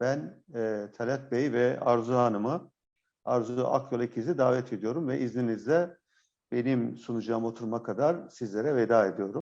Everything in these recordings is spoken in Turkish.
ben e, Talat Bey ve Arzu Hanım'ı, Arzu Akyol İkiz'i davet ediyorum ve izninizle benim sunacağım oturuma kadar sizlere veda ediyorum.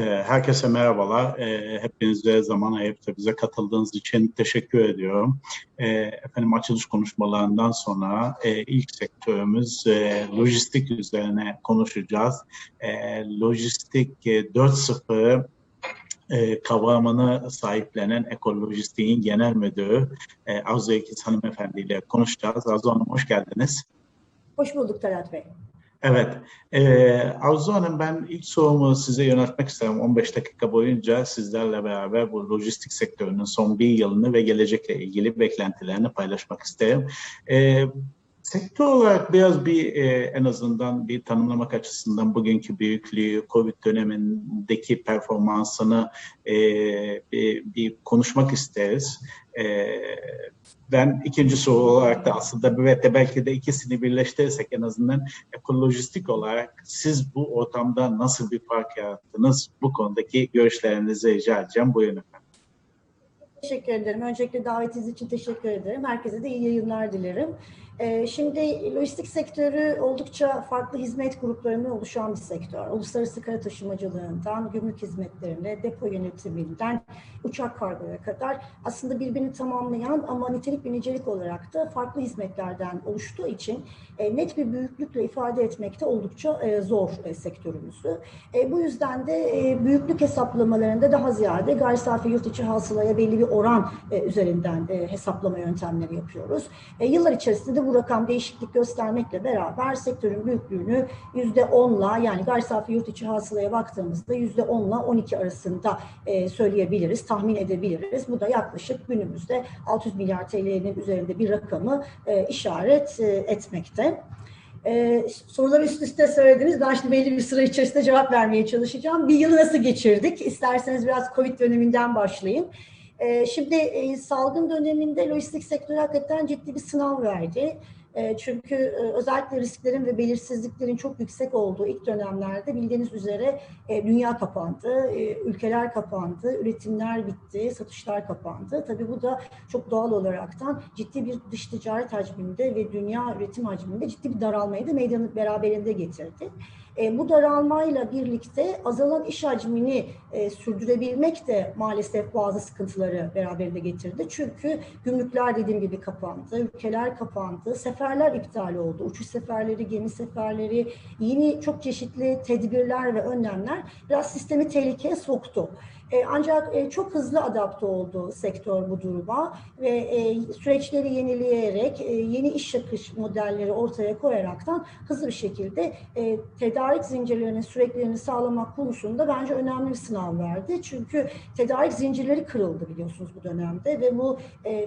Herkese merhabalar. Ee, Hepinize zaman ayırıp da bize katıldığınız için teşekkür ediyorum. Ee, Efendim açılış konuşmalarından sonra e, ilk sektörümüz e, lojistik üzerine konuşacağız. E, Lojistik e, 4.0 e, kavramını sahiplenen Ekolojistiğin Genel Müdürü e, Arzu Ekiz Hanımefendi ile konuşacağız. Arzu Hanım hoş geldiniz. Hoş bulduk Talat Bey. Evet, ee, Arzu Hanım ben ilk sorumu size yöneltmek isterim. 15 dakika boyunca sizlerle beraber bu lojistik sektörünün son bir yılını ve gelecekle ilgili beklentilerini paylaşmak isterim. Ee, sektör olarak biraz bir e, en azından bir tanımlamak açısından bugünkü büyüklüğü, Covid dönemindeki performansını e, bir, bir konuşmak isteriz. E, ben ikinci soru olarak da aslında evet de belki de ikisini birleştirirsek en azından ekolojistik olarak siz bu ortamda nasıl bir fark yarattınız? Bu konudaki görüşlerinizi rica edeceğim. Buyurun efendim. Teşekkür ederim. Öncelikle davetiniz için teşekkür ederim. Herkese de iyi yayınlar dilerim. Ee, Şimdi lojistik sektörü oldukça farklı hizmet gruplarından oluşan bir sektör. Uluslararası kara taşımacılığından, gümrük hizmetlerine, depo yönetiminden, uçak kargoya kadar aslında birbirini tamamlayan ama nitelik ve nicelik olarak da farklı hizmetlerden oluştuğu için e, net bir büyüklükle ifade etmekte oldukça e, zor e, sektörümüzü. Bu yüzden de büyüklük hesaplamalarında daha ziyade gayri safi yurt içi hasılaya belli bir oran üzerinden hesaplama yöntemleri yapıyoruz. Yıllar içerisinde de bu rakam değişiklik göstermekle beraber sektörün büyüklüğünü %10'la yani gayri safi yurt içi hasılaya baktığımızda %10'la 12 arasında e, söyleyebiliriz, tahmin edebiliriz. Bu da yaklaşık günümüzde 600 milyar TL'nin üzerinde bir rakamı e, işaret e, etmekte. Ee, soruları üst üste söylediniz. Ben şimdi belli bir sıra içerisinde cevap vermeye çalışacağım. Bir yılı nasıl geçirdik? İsterseniz biraz Covid döneminden başlayayım. Ee, şimdi e, salgın döneminde lojistik sektörü hakikaten ciddi bir sınav verdi. E, çünkü e, özellikle risklerin ve belirsizliklerin çok yüksek olduğu ilk dönemlerde bildiğiniz üzere e, dünya kapandı, e, ülkeler kapandı, üretimler bitti, satışlar kapandı. Tabii bu da çok doğal olaraktan ciddi bir dış ticaret hacminde ve dünya üretim hacminde ciddi bir daralmayı da meydanı beraberinde getirdi. E, bu daralmayla birlikte azalan iş hacmini e, sürdürebilmek de maalesef bazı sıkıntıları beraberinde getirdi. Çünkü gümrükler dediğim gibi kapandı, ülkeler kapandı, seferler iptal oldu. Uçuş seferleri, gemi seferleri, yeni çok çeşitli tedbirler ve önlemler biraz sistemi tehlikeye soktu. E, ancak e, çok hızlı adapte oldu sektör bu duruma ve e, süreçleri yenileyerek, yeni iş yapış modelleri ortaya koyaraktan hızlı bir şekilde tedarik zincirlerinin sürekliliğini sağlamak konusunda bence önemli bir sınav verdi. Çünkü tedarik zincirleri kırıldı biliyorsunuz bu dönemde ve bu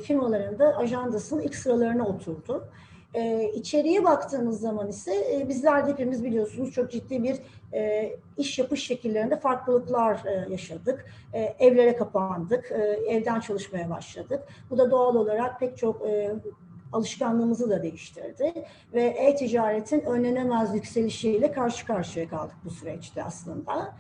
firmaların da ajandasının ilk sıralarına oturdu. E, içeriye baktığımız zaman ise e, bizler de hepimiz biliyorsunuz çok ciddi bir e, iş yapış şekillerinde farklılıklar e, yaşadık. E, evlere kapandık, e, evden çalışmaya başladık. Bu da doğal olarak pek çok e, alışkanlığımızı da değiştirdi ve e-ticaretin önlenemez yükselişiyle karşı karşıya kaldık bu süreçte aslında.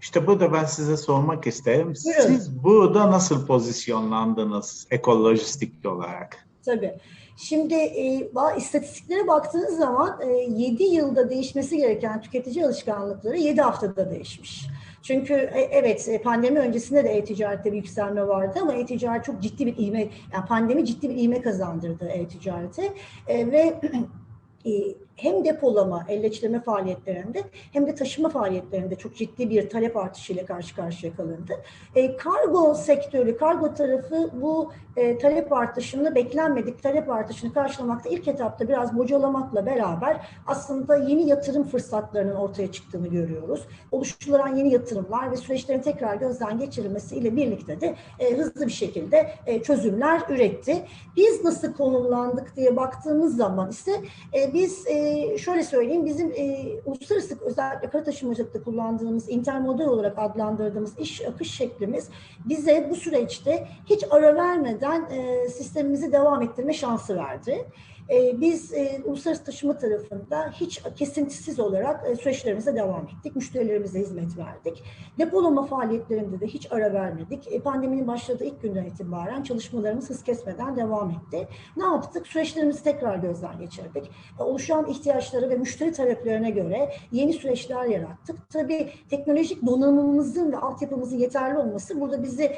İşte burada ben size sormak isterim. Buyurun. Siz burada nasıl pozisyonlandınız ekolojistik olarak? Tabii. Şimdi e, istatistiklere baktığınız zaman e, 7 yılda değişmesi gereken tüketici alışkanlıkları 7 haftada değişmiş. Çünkü e, evet e, pandemi öncesinde de e-ticarette bir yükselme vardı ama e-ticaret çok ciddi bir ivme, yani pandemi ciddi bir ivme kazandırdı e-ticarete E, ve e, hem depolama, elleçleme faaliyetlerinde hem de taşıma faaliyetlerinde çok ciddi bir talep artışıyla karşı karşıya kalındı. E, kargo sektörü, kargo tarafı bu e, talep artışını beklenmedik talep artışını karşılamakta ilk etapta biraz bocalamakla beraber aslında yeni yatırım fırsatlarının ortaya çıktığını görüyoruz. Oluşturulan yeni yatırımlar ve süreçlerin tekrar gözden geçirilmesiyle birlikte de e, hızlı bir şekilde e, çözümler üretti. Biz nasıl konumlandık diye baktığımız zaman ise e, biz e, şöyle söyleyeyim bizim e, uluslararası özellikle kara taşımacılıkta kullandığımız intermodal olarak adlandırdığımız iş akış şeklimiz bize bu süreçte hiç ara vermeden e, sistemimizi devam ettirme şansı verdi. E, biz e, uluslararası taşıma tarafında hiç kesintisiz olarak e, süreçlerimize devam ettik. Müşterilerimize hizmet verdik. Depolama faaliyetlerinde de hiç ara vermedik. E, pandeminin başladığı ilk günden itibaren çalışmalarımız hız kesmeden devam etti. Ne yaptık? Süreçlerimizi tekrar gözden geçirdik. Oluşan ihtiyaçları ve müşteri taleplerine göre yeni süreçler yarattık. Tabii teknolojik donanımımızın ve altyapımızın yeterli olması burada bizi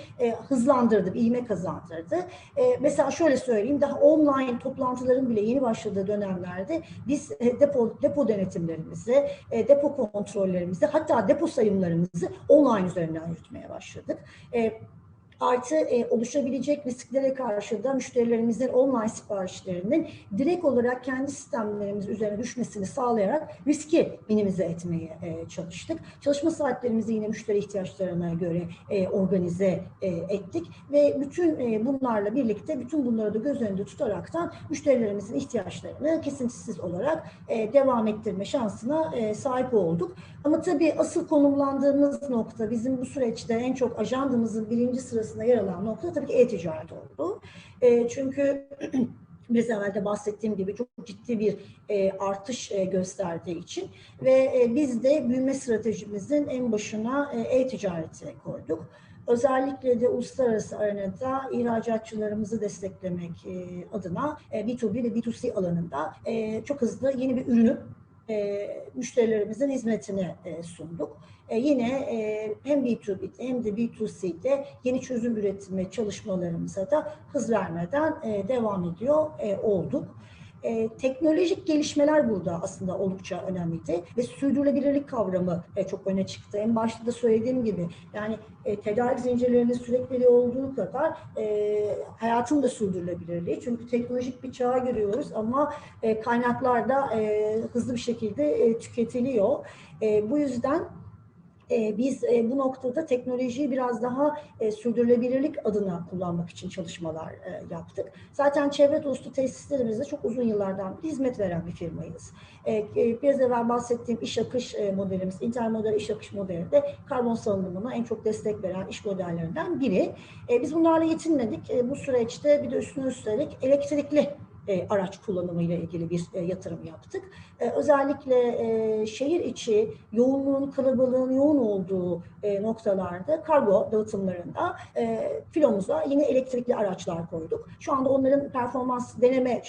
hızlandırdı, bir ivme kazandırdı. Mesela şöyle söyleyeyim, daha online toplantıların bile yeni başladığı dönemlerde biz e, depo depo denetimlerimizi, e, depo kontrollerimizi, hatta depo sayımlarımızı online üzerinden yürütmeye başladık. Artı e, oluşabilecek risklere karşı da müşterilerimizin online siparişlerinin direkt olarak kendi sistemlerimiz üzerine düşmesini sağlayarak riski minimize etmeye e, çalıştık. Çalışma saatlerimizi yine müşteri ihtiyaçlarına göre e, organize e, ettik ve bütün e, bunlarla birlikte bütün bunları da göz önünde tutaraktan müşterilerimizin ihtiyaçlarını kesintisiz olarak e, devam ettirme şansına e, sahip olduk. Ama tabii asıl konumlandığımız nokta bizim bu süreçte en çok ajandamızın birinci sırasında yer alan nokta tabii ki e-ticaret oldu. E, çünkü biraz evvel de bahsettiğim gibi çok ciddi bir e, artış e, gösterdiği için ve e, biz de büyüme stratejimizin en başına e, e-ticareti koyduk. Özellikle de uluslararası arenada ihracatçılarımızı desteklemek e, adına e, B2B ve B2C alanında e, çok hızlı yeni bir ürünü e, müşterilerimizin hizmetine e, sunduk. E, yine e, hem B2B'de hem de B2C'de yeni çözüm üretimi çalışmalarımıza da hız vermeden e, devam ediyor e, olduk. E, teknolojik gelişmeler burada aslında oldukça önemliydi ve sürdürülebilirlik kavramı e, çok öne çıktı. En başta da söylediğim gibi yani e, tedarik zincirlerinin sürekliliği olduğu kadar e, hayatın da sürdürülebilirliği. Çünkü teknolojik bir çağa giriyoruz ama e, kaynaklar da e, hızlı bir şekilde e, tüketiliyor. E, bu yüzden e, biz e, bu noktada teknolojiyi biraz daha e, sürdürülebilirlik adına kullanmak için çalışmalar e, yaptık. Zaten çevre dostu tesislerimizde çok uzun yıllardan hizmet veren bir firmayız. Biraz evvel bahsettiğim iş akış e, modelimiz, intermodal iş akış modeli de karbon salınımına en çok destek veren iş modellerinden biri. Biz bunlarla yetinmedik. Bu süreçte bir de üstüne üstelik elektrikli e, araç kullanımı ile ilgili bir e, yatırım yaptık. E, özellikle e, şehir içi yoğunluğun, kalabalığın yoğun olduğu noktalarda kargo dağıtımlarında e, filomuza yine elektrikli araçlar koyduk. Şu anda onların performans deneme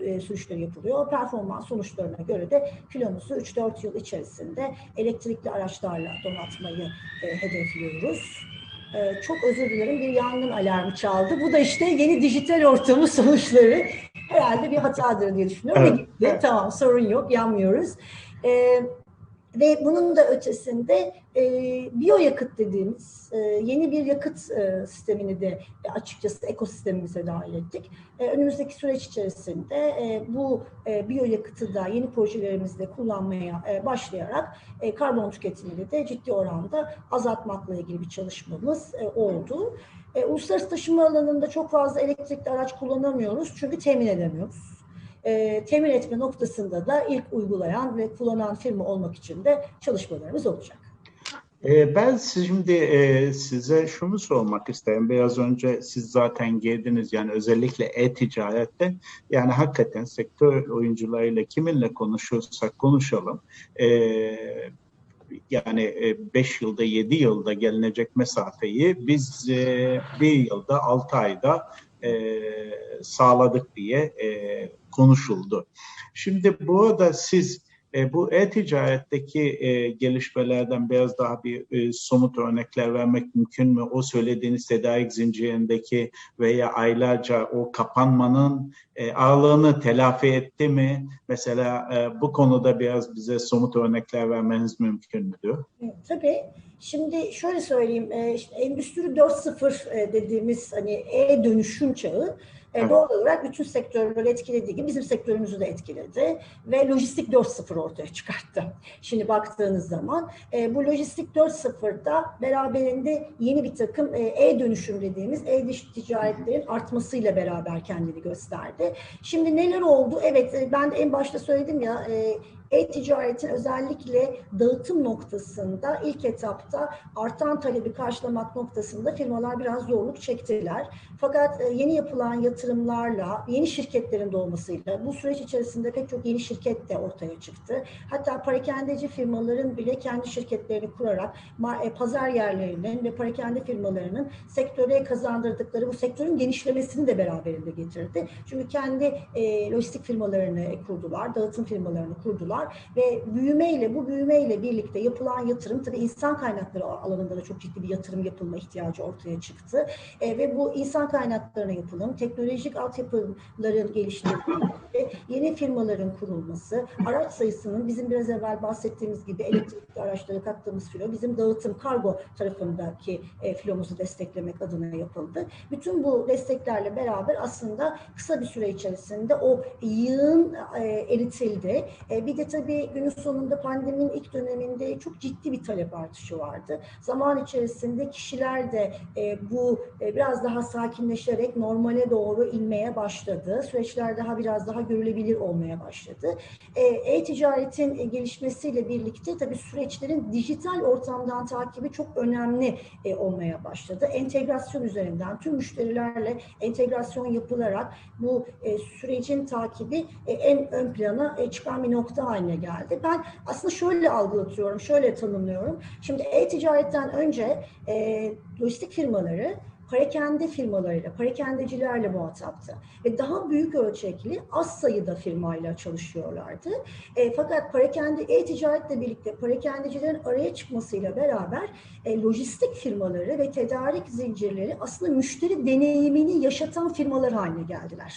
e, sürüşleri yapılıyor. Performans sonuçlarına göre de filomuzu 3-4 yıl içerisinde elektrikli araçlarla donatmayı hedefliyoruz. Çok özür dilerim bir yangın alarmı çaldı. Bu da işte yeni dijital ortamın sonuçları. Herhalde bir hatadır diye düşünüyorum. Evet, Ve gitti. Tamam sorun yok yanmıyoruz. Ee, ve bunun da ötesinde e, biyoyakıt dediğimiz e, yeni bir yakıt e, sistemini de e, açıkçası ekosistemimize dahil ettik. E, önümüzdeki süreç içerisinde e, bu e, biyoyakıtı da yeni projelerimizde kullanmaya e, başlayarak e, karbon tüketimini de ciddi oranda azaltmakla ilgili bir çalışmamız e, oldu. E, uluslararası taşıma alanında çok fazla elektrikli araç kullanamıyoruz çünkü temin edemiyoruz. E, temin etme noktasında da ilk uygulayan ve kullanan firma olmak için de çalışmalarımız olacak. Ee, Ben şimdi e, size şunu sormak isterim. Biraz önce siz zaten girdiniz yani özellikle e-ticarette yani hakikaten sektör oyuncularıyla kiminle konuşursak konuşalım. Ee, yani 5 yılda 7 yılda gelinecek mesafeyi biz e, bir yılda 6 ayda e, sağladık diye e, konuşuldu. Şimdi burada siz E, bu e-ticaretteki e, gelişmelerden biraz daha bir e, somut örnekler vermek mümkün mü? O söylediğiniz tedarik zincirindeki veya aylarca o kapanmanın e, ağırlığını telafi etti mi? Mesela e, bu konuda biraz bize somut örnekler vermeniz mümkün müdür? Tabii. Şimdi şöyle söyleyeyim, e, işte Endüstri 4.0 e, dediğimiz hani e-dönüşüm çağı e, doğal olarak bütün sektörleri etkilediği gibi bizim sektörümüzü de etkiledi ve lojistik 4.0 ortaya çıkarttı. Şimdi baktığınız zaman e, bu lojistik 4.0'da beraberinde yeni bir takım e, e-dönüşüm dediğimiz e-dış ticaretlerin artmasıyla beraber kendini gösterdi. Şimdi neler oldu? Evet e, ben en başta söyledim ya e, e-ticaretin özellikle dağıtım noktasında ilk etapta artan talebi karşılamak noktasında firmalar biraz zorluk çektiler. Fakat e, yeni yapılan yatırımlarla, yeni şirketlerin doğmasıyla bu süreç içerisinde pek çok yeni şirket de ortaya çıktı. Hatta parakendeci firmaların bile kendi şirketlerini kurarak e, pazar yerlerinin ve parakende firmalarının sektöre kazandırdıkları bu sektörün genişlemesini de beraberinde getirdi. Çünkü kendi e, lojistik firmalarını kurdular, dağıtım firmalarını kurdular ve büyümeyle bu büyümeyle birlikte yapılan yatırım tabii insan kaynakları alanında da çok ciddi bir yatırım yapılma ihtiyacı ortaya çıktı. E, ve bu insan kaynaklarına yapılım, teknolojik altyapıların geliştirilmesi, yeni firmaların kurulması, araç sayısının bizim biraz evvel bahsettiğimiz gibi elektrikli araçlara kattığımız filo bizim dağıtım kargo tarafındaki e, filomuzu desteklemek adına yapıldı. Bütün bu desteklerle beraber aslında kısa bir süre içerisinde o yığın e, eritildi. E, bir de tabii günün sonunda pandeminin ilk döneminde çok ciddi bir talep artışı vardı. Zaman içerisinde kişiler de e, bu e, biraz daha sakinleşerek normale doğru inmeye başladı. Süreçler daha biraz daha görülebilir olmaya başladı. E, E-ticaretin e, gelişmesiyle birlikte tabii süreçlerin dijital ortamdan takibi çok önemli e, olmaya başladı. Entegrasyon üzerinden tüm müşterilerle entegrasyon yapılarak bu sürecin takibi en ön plana çıkan bir nokta haline geldi. Ben aslında şöyle algılatıyorum, şöyle tanımlıyorum. Şimdi e-ticaretten önce lojistik firmaları parakende firmalarıyla, parakendecilerle muhataptı. Ve daha büyük ölçekli az sayıda firmayla çalışıyorlardı. E, fakat parakende e-ticaretle birlikte parakendecilerin araya çıkmasıyla beraber e, lojistik firmaları ve tedarik zincirleri aslında müşteri deneyimini yaşatan firmalar haline geldiler.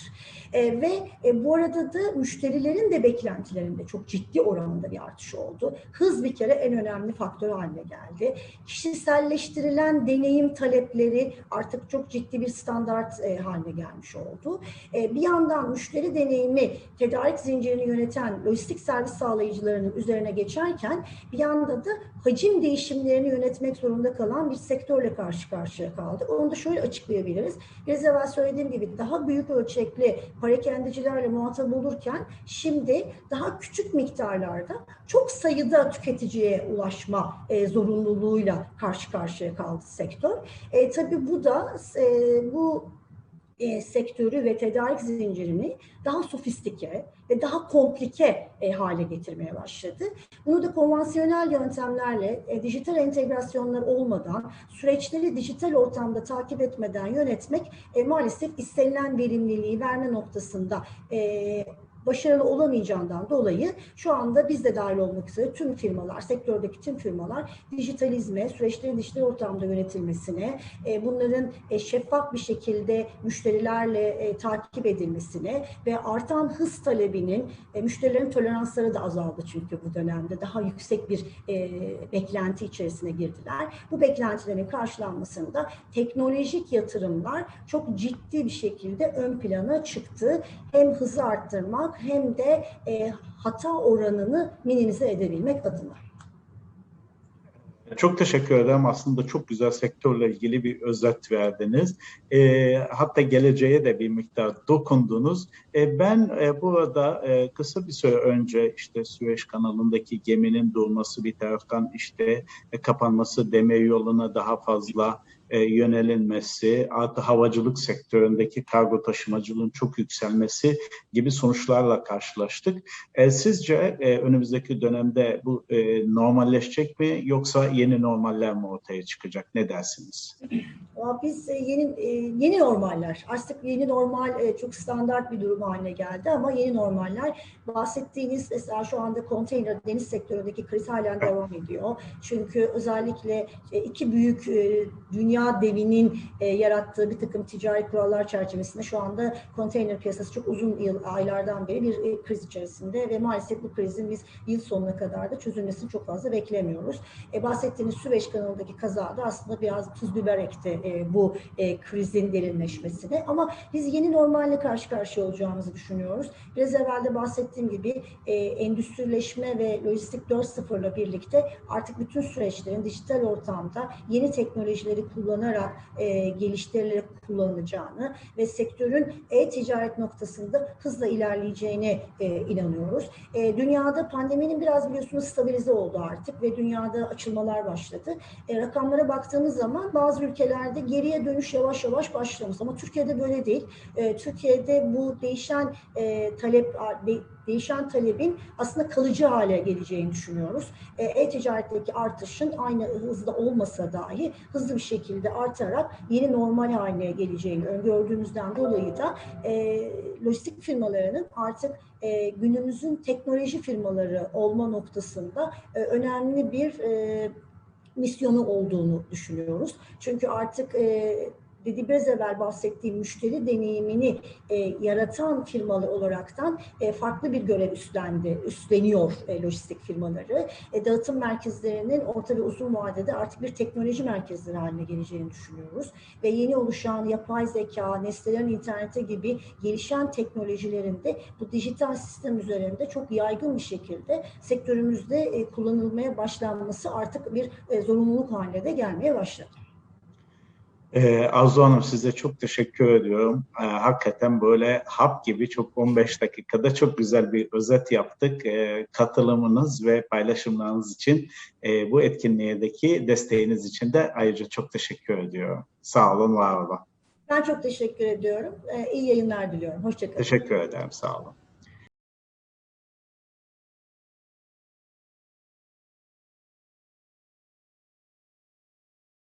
E, ve e, bu arada da müşterilerin de beklentilerinde çok ciddi oranda bir artış oldu. Hız bir kere en önemli faktör haline geldi. Kişiselleştirilen deneyim talepleri artık çok ciddi bir standart e, haline gelmiş oldu. E, bir yandan müşteri deneyimi tedarik zincirini yöneten lojistik servis sağlayıcılarının üzerine geçerken bir yanda da hacim değişimlerini yönetmek zorunda kalan bir sektörle karşı karşıya kaldık. Onu da şöyle açıklayabiliriz. Biraz evvel söylediğim gibi daha büyük ölçekli parakendecilerle muhatap olurken şimdi daha küçük miktarlarda çok sayıda tüketiciye ulaşma e, zorunluluğuyla karşı karşıya kaldı sektör. E, tabii bu da e, bu e, sektörü ve tedarik zincirini daha sofistike ve daha komplike e, hale getirmeye başladı. Bunu da konvansiyonel yöntemlerle, e, dijital entegrasyonlar olmadan, süreçleri dijital ortamda takip etmeden yönetmek e, maalesef istenilen verimliliği verme noktasında e, başarılı olamayacağından dolayı şu anda biz de dahil olmak üzere tüm firmalar, sektördeki tüm firmalar dijitalizme, süreçlerin dijital ortamda yönetilmesine, e, bunların e, şeffaf bir şekilde müşterilerle e, takip edilmesine ve artan hız talebinin e, müşterilerin toleransları da azaldı çünkü bu dönemde daha yüksek bir e, beklenti içerisine girdiler. Bu beklentilerin karşılanmasında teknolojik yatırımlar çok ciddi bir şekilde ön plana çıktı. Hem hızı arttırmak hem de e, hata oranını minimize edebilmek adına. Çok teşekkür ederim. Aslında çok güzel sektörle ilgili bir özet verdiniz. E, hatta geleceğe de bir miktar dokundunuz. E, ben e, burada e, kısa bir süre önce işte Süveyş kanalındaki geminin durması bir taraftan işte e, kapanması demir yoluna daha fazla e, yönelinmesi, artı havacılık sektöründeki kargo taşımacılığın çok yükselmesi gibi sonuçlarla karşılaştık. E, sizce e, önümüzdeki dönemde bu e, normalleşecek mi yoksa yeni normaller mi ortaya çıkacak? Ne dersiniz? Biz e, yeni e, yeni normaller, artık yeni normal e, çok standart bir durum haline geldi ama yeni normaller bahsettiğiniz mesela şu anda konteyner deniz sektöründeki kriz halen devam ediyor. Çünkü özellikle iki büyük e, dünya devinin e, yarattığı bir takım ticari kurallar çerçevesinde şu anda konteyner piyasası çok uzun yıl, aylardan beri bir e, kriz içerisinde ve maalesef bu krizin biz yıl sonuna kadar da çözülmesini çok fazla beklemiyoruz. E, bahsettiğiniz Süveyş kanalındaki kazada aslında biraz tuz biber ekti e, bu e, krizin derinleşmesine. Ama biz yeni normalle karşı karşıya olacağımızı düşünüyoruz. Biraz evvel de bahsettiğim gibi e, endüstrileşme ve lojistik 4.0 ile birlikte artık bütün süreçlerin dijital ortamda yeni teknolojileri kullanarak e, geliştirilerek kullanılacağını ve sektörün e-ticaret noktasında hızla ilerleyeceğine e, inanıyoruz. E, dünyada pandeminin biraz biliyorsunuz stabilize oldu artık ve dünyada açılmalar başladı. E, rakamlara baktığımız zaman bazı ülkelerde geriye dönüş yavaş yavaş başlamış ama Türkiye'de böyle değil. E, Türkiye'de bu değişen e, talep de, değişen talebin aslında kalıcı hale geleceğini düşünüyoruz. E, E-ticaretteki artışın aynı hızda olmasa dahi hızlı bir şekilde artarak yeni normal haline geleceğini öngördüğümüzden dolayı da e, lojistik firmalarının artık e, günümüzün teknoloji firmaları olma noktasında e, önemli bir e, misyonu olduğunu düşünüyoruz. Çünkü artık e, dedi biraz evvel bahsettiğim müşteri deneyimini e, yaratan firmalar olaraktan e, farklı bir görev üstlendi, üstleniyor e, lojistik firmaları. E, dağıtım merkezlerinin orta ve uzun vadede artık bir teknoloji merkezleri haline geleceğini düşünüyoruz. Ve yeni oluşan yapay zeka, nesnelerin internete gibi gelişen teknolojilerinde bu dijital sistem üzerinde çok yaygın bir şekilde sektörümüzde e, kullanılmaya başlanması artık bir e, zorunluluk haline de gelmeye başladı. Ee, Arzu Hanım size çok teşekkür ediyorum. Ee, hakikaten böyle hap gibi çok 15 dakikada çok güzel bir özet yaptık. Ee, katılımınız ve paylaşımlarınız için e, bu etkinliğdeki desteğiniz için de ayrıca çok teşekkür ediyorum. Sağ olun, var olun. Ben çok teşekkür ediyorum. Ee, iyi yayınlar diliyorum. Hoşçakalın. Teşekkür ederim, sağ olun.